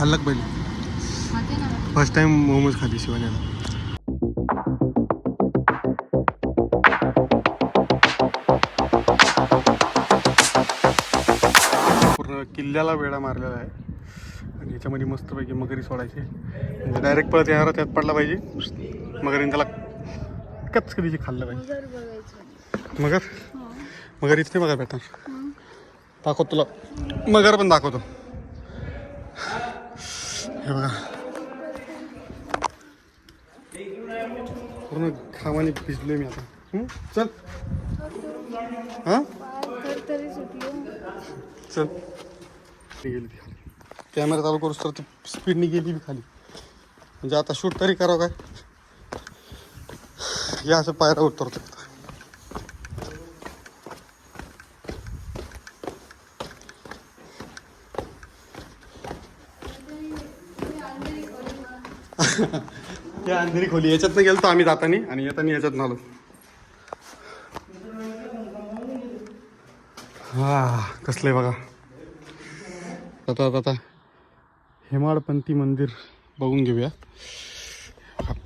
खाल्लं का पहिले फर्स्ट टाइम मोमोज खाली आता. पूर्ण किल्ल्याला वेळा मारलेला आहे. आणि याच्यामध्ये मस्तपैकी मगरी सोडायची. म्हणजे डायरेक्ट पळत येणार त्यात पडला पाहिजे. मगरीने त्याला कच कधीची खाल्लं पाहिजे. मगर मगर? हो. मगर इथे बघा भेटणार. दाखवतो तुला. मगर पण दाखवतो. हे बघा. पूर्ण घामाने भिजलोय मी आता. चल. हा? चल. गेली ती खाली कॅमेरा चालू करूस तर ती स्पीडने गेली बी खाली. म्हणजे आता शूट तरी करावं काय? या असं पायरा उतरतो या अंधेरी खोली. याच्यातनं गेलो आम्ही जातानी आणि येताना याच्यात आलो हा कसलंय बघा. आता आता हेमाडपंथी मंदिर बघून घेऊया.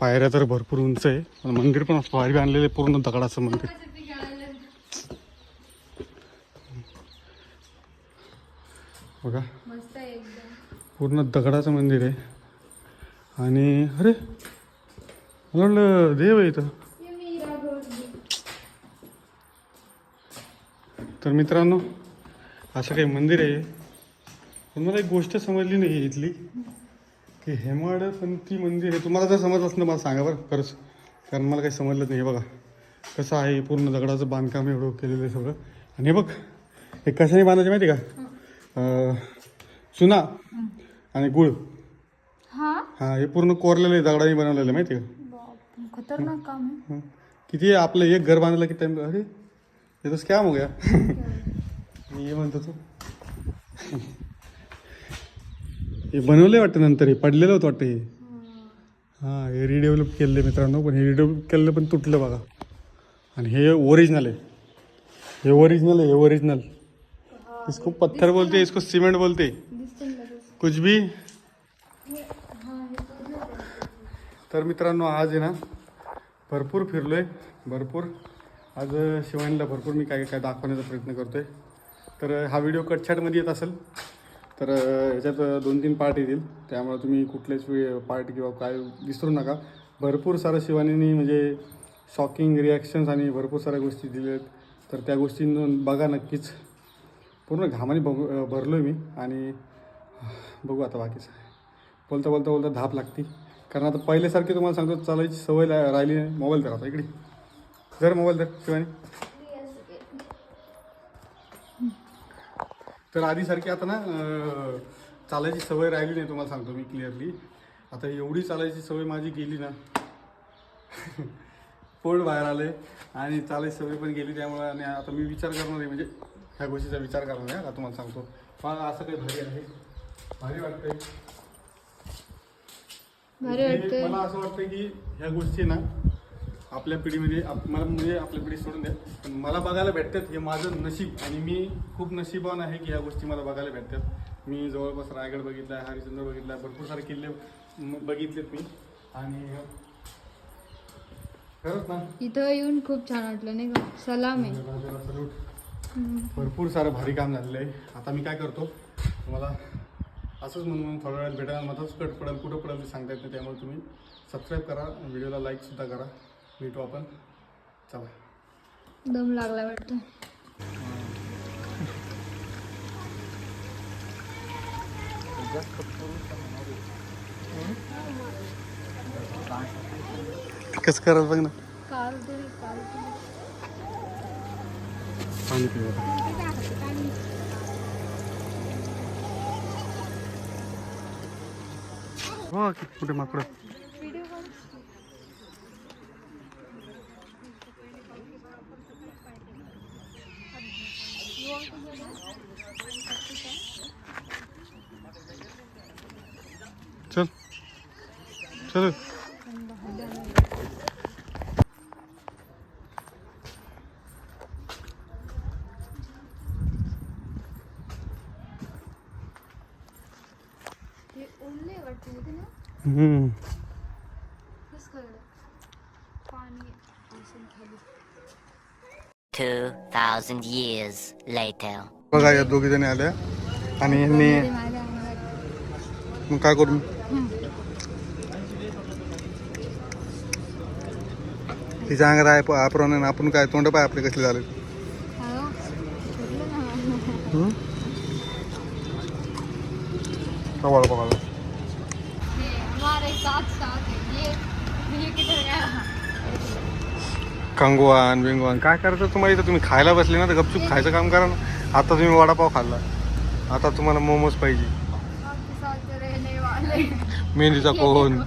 पायऱ्या तर भरपूर उंच आहे पण मंदिर पण भारी आणलेलं आहे पूर्ण दगडाचं मंदिर. बघा. पूर्ण दगडाचं मंदिर आहे. आणि अरे मला वाटलं देव आहे इथं. तर मित्रांनो असं काही मंदिर आहे. पण मला एक गोष्ट समजली नाही इथली की हेमाडपंथी मंदिर आहे. तुम्हाला जर समजलं असलं मला सांगा बरं खरंच. कारण मला काही समजलं नाही. हे बघा कसं आहे पूर्ण दगडाचं बांधकाम एवढं केलेलं आहे सगळं. आणि बघ हे कशाने बांधायचे माहिती आहे का? चुना आणि गुळ. हा हा पूर्ण कोरलेलं आहे दगडाने बनवलेलं आहे माहिती आहे का? बाप खतरनाक काम हं. किती आपलं एक घर बांधलं किती टाइम अरे हे तर स्कॅम हो गया. मी हे म्हणतो तू. हे बनवलंय वाटतं नंतर हे पडलेलं होतं वाटतं हे. हां हे रिडेव्हलप केलं आहे मित्रांनो पण हे रिडेव्हलप केलेलं पण तुटलं बघा. आणि हे ओरिजिनल आहे. हे ओरिजिनल आहे हे ओरिजिनल इसको पत्थर बोलते इसको सिमेंट बोलते. दिसते ना लगेच. कुछ भी हा हे पूर्ण आहे. तर मित्रांनो आज आहे ना भरपूर फिरलो आहे भरपूर. आज शिवानीला भरपूर मी काय काय दाखवण्याचा प्रयत्न करतो आहे तर हा व्हिडिओ कटछाटमध्ये येत असेल तर याच्यात दोन तीन पार्ट येतील. त्यामुळे तुम्ही कुठलेच पार्ट किंवा काय विसरू नका. भरपूर सारं शिवानीने म्हणजे शॉकिंग रिॲक्शन्स आणि भरपूर साऱ्या गोष्टी दिल्या आहेत तर त्या गोष्टी बघा नक्कीच. पूर्ण घामाने बघ भरलो मी आणि बघू आता बाकीचं बोलता बोलता बोलता धाप लागती. कारण आता पहिल्यासारखी तुम्हाला सांगतो चालायची सवय राहिली नाही. मोबाईल धरा आता इकडे. जर मोबाईल धर शिवानी. तर आधीसारखी आता ना चालायची सवय राहिली नाही तुम्हाला सांगतो मी क्लिअरली आता एवढी चालायची सवय माझी गेली ना पोट बाहेर आले आणि चालायची सवय पण गेली त्यामुळे आणि आता मी विचार करणार आहे म्हणजे ह्या गोष्टीचा विचार करणार आहे आता तुम्हाला सांगतो. मला असं काही भारी आहे. भारी वाटतंय. भारी वाटतंय. मला असं वाटतं की ह्या गोष्टी ना आपल्या पिढीमध्ये आप- मला म्हणजे आपल्या पिढी सोडून द्या. पण मला बघायला भेटतात हे माझं नशीब. आणि मी खूप नशीबवान आहे की ह्या गोष्टी मला बघायला भेटतात. मी जवळपास रायगड बघितला आहे हरिश्चंद्र बघितला आहे भरपूर सारे किल्ले म- बघितलेत मी. आणि खरंच ना. इथं येऊन खूप छान वाटलं नाही का? सलाम आहे. राजाला सल्यूट हम्म. भरपूर सारं भारी काम झालेलं आहे. आता मी काय करतो तुम्हाला असंच म्हणून थोड्या वेळात भेटायला मध्येच कट पडेल कुठं पडेल ते सांगता येत नाही त्यामुळे तुम्ही सबस्क्राईब करा व्हिडिओला लाईकसुद्धा करा. भेटू आपण. चला. दम लागला वाटतं. कसं करायला बघ ना. पाणी पिऊ हो किती कुठे माकडं. चल. चल. बघा या दोघी जणी आल्या आणि यांनी मग काय करू? तिच्या अंगात आहे आपण आपण काय तोंड पाय आपले कसले झाले कवाळ बघा कंगवान बिंगवान काय करायचं तुम्हाला इथं? तुम्ही खायला बसले ना तर गपचूप खायचं काम करा ना. आता तुम्ही वडापाव खाल्ला. आता तुम्हाला मोमोज पाहिजे. मेहंदीचा कोण.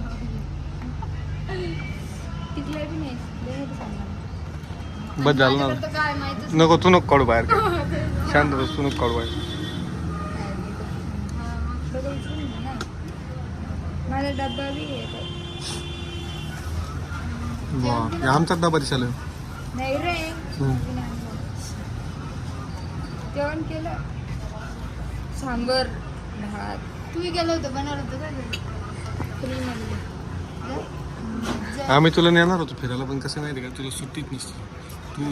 बस झालं ना नको तू नको काढू बाहेर. शांत बस तू नको काढू बाहेर. माझा डब्बा बी आमचा डबा दिसायला नाही रे. जेवण केलं. सांबर भात. तुम्ही गेलो होतं बनवलं होतं का घरी? आम्ही तुला नेणार होतो फिरायला पण कसं माहिती का? तुला सुट्टीच नसते. तू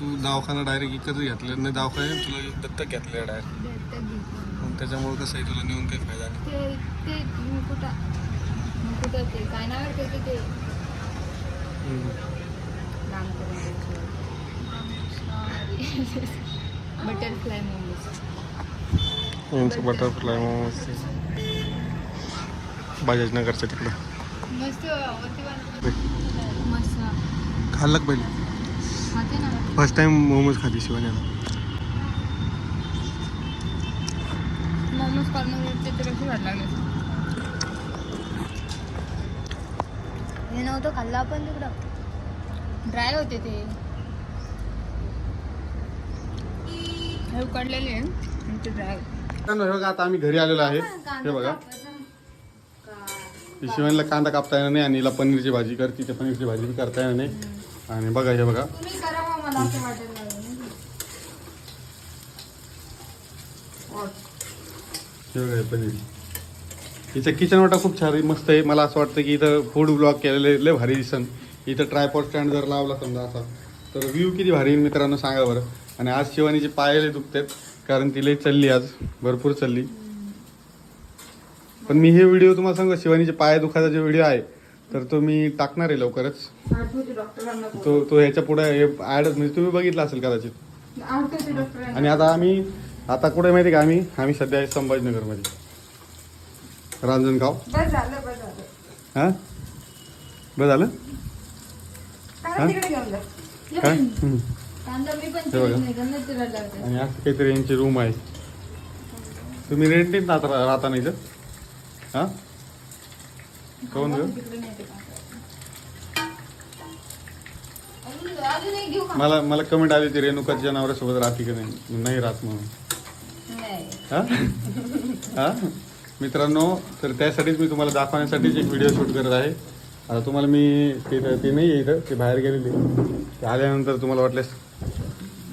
तू दवाखाना डायरेक्ट इकडे घेतलं नाही दवाखान्यात तुला दत्तक घेतलं डायरेक्ट. त्याच्यामुळे कसं आहे तुला नेऊन काही फायदा नाही. ते ते मुकुटा मुकुटा ते काय नाव आहे butterfly momos butterfly momos Bajaj नगरच्या तिकडं. मस्त. मस्त. खाल्लं पहिले? फर्स्ट टाइम मोमोज खाते शिवानी. मोमोज कॉर्नर ते कशी हे नव्हतं खाल्लं आपण तिकडं. ड्राय होते ते. हे उकडलेले आणि ते ड्राय हे बघा आता आम्ही घरी आलेलो आहे. हे बघा. शिवानीला कांदा कापता येणार नाही आणि हिला पनीरची भाजी करते त्या पनीरची भाजी बी करता येणार नाही. आणि बघा हे बघा. करा? हे बघा पनीर. हिचं किचन वाटा खूप छान मस्त आहे. मला असं वाटतं की इथं फूड ब्लॉग केलेले लय भारी दिसन. इथं ट्रायपॉड स्टँड जर लावला समजा असा तर व्ह्यू किती भारी येईल मित्रांनो सांगा बरं. आणि आज शिवानीचे पायाले दुखतात कारण ती लई चालली आज. भरपूर चालली. पण मी हे व्हिडिओ तुम्हाला सांगू शिवानीचे पाय दुखायचा जो व्हिडिओ आहे तर तो मी टाकणार आहे लवकरच. तो तो ह्याच्या पुढे ॲड म्हणजे तुम्ही बघितला असेल कदाचित. आणि आता आम्ही आता कुठे माहिती का आम्ही? आम्ही सध्या संभाजीनगरमध्ये. रांजणगाव? बस झालं बस झालं. हां? बरं झालं? कांदा हा? तिकडे घेऊन जा. काय हम्म. कांदा मी पण बघा. चिरून नाही गंमत चिरायला लावते. आणि असं काहीतरी यांची रूम आहे. तुम्ही रेंटीत राहता राहता नाही तर हां? कोण कांदा गं? तिकडे नाही ते कांदा. अजून अजून एक घेऊ का? मला मला कमेंट आली होती रेणुका जनावरांसोबत राहते की नाही? नाही राहत म्हणून. नाही. हा? हा? मित्रांनो तर त्यासाठीच मी तुम्हाला दाखवण्यासाठीच एक व्हिडिओ शूट करत आहे. आता तुम्हाला मी ते ते नाही आहे इथं ते बाहेर गेलेले. ते आल्यानंतर तुम्हाला वाटल्यास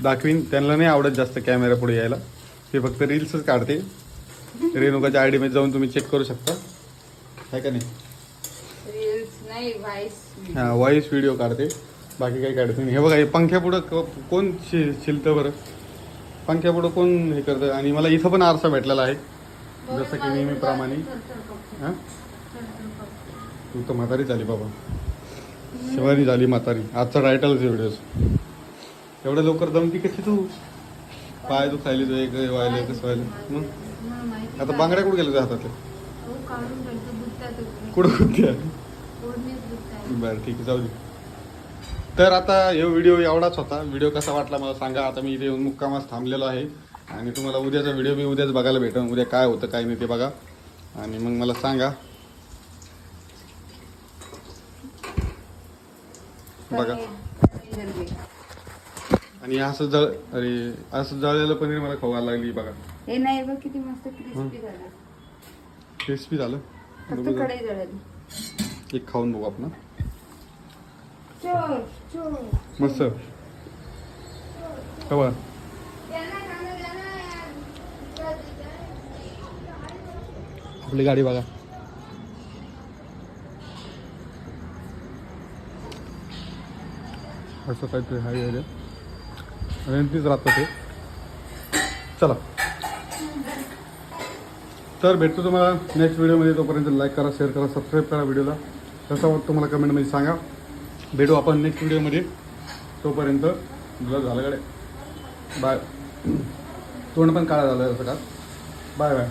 दाखवीन. त्यांना नाही आवडत जास्त कॅमेरा पुढे यायला. ते फक्त रील्सच काढते. रेणुकाच्या आय डीमध्ये जाऊन तुम्ही चेक करू शकता. आहे का नाही? हा व्हॉइस व्हिडिओ काढते. बाकी काही काढत नाही. हे बघा हे पंख्यापुढं कोण शि शिलतं बरं? पंख्यापुढं कोण हे करतं? आणि मला इथं पण आरसा भेटलेला आहे. जसं की नेहमीप्रमाणे हां? तू तर म्हातारी झाली बाबा. शिवानी झाली म्हातारी. आजचा टायटलच व्हिडिओ एवढ्या लवकर जमती कशी तू? पाय दुखायले तू एक व्हायला कसं व्हायलं? मग? आता बांगड्या कुठे गेल्या हातातल्या? हो तो कुठं कुठे बरं ठीक आहे जाऊ दे. तर आता हे व्हिडिओ एवढाच होता. व्हिडिओ कसा वाटला मला सांगा. आता मी इथे येऊन मुक्कामास थांबलेलो आहे. आणि तुम्हाला उद्याचा व्हिडिओ मी उद्याच बघायला भेटेन. उद्या काय होतं काय नाही ते बघा. आणि मग मला सांगा. बघा. आणि असं जळ अरे असं जळलेलं पनीर मला खावायला लागली बघा. हे नाही बघ किती मस्त क्रिस्पी झालं. क्रिस्पी झालं? फक्त बघू जरा. कढई जळाली. एक खाऊन बघू आपण मस्त. खबर आपली गाडी बघा. असं काहीतरी हाय एरिया रेंटनीच राहतं ते. चला. तर भेटतो तुम्हाला नेक्स्ट व्हिडिओमध्ये तोपर्यंत लाईक करा शेअर करा सबस्क्राईब करा व्हिडिओला कसा वाटतो तुम्हाला कमेंटमध्ये सांगा. भेटू आपण नेक्स्ट व्हिडिओमध्ये तोपर्यंत झालं गडे बाय तोंड पण काळा झालं असं का बाय बाय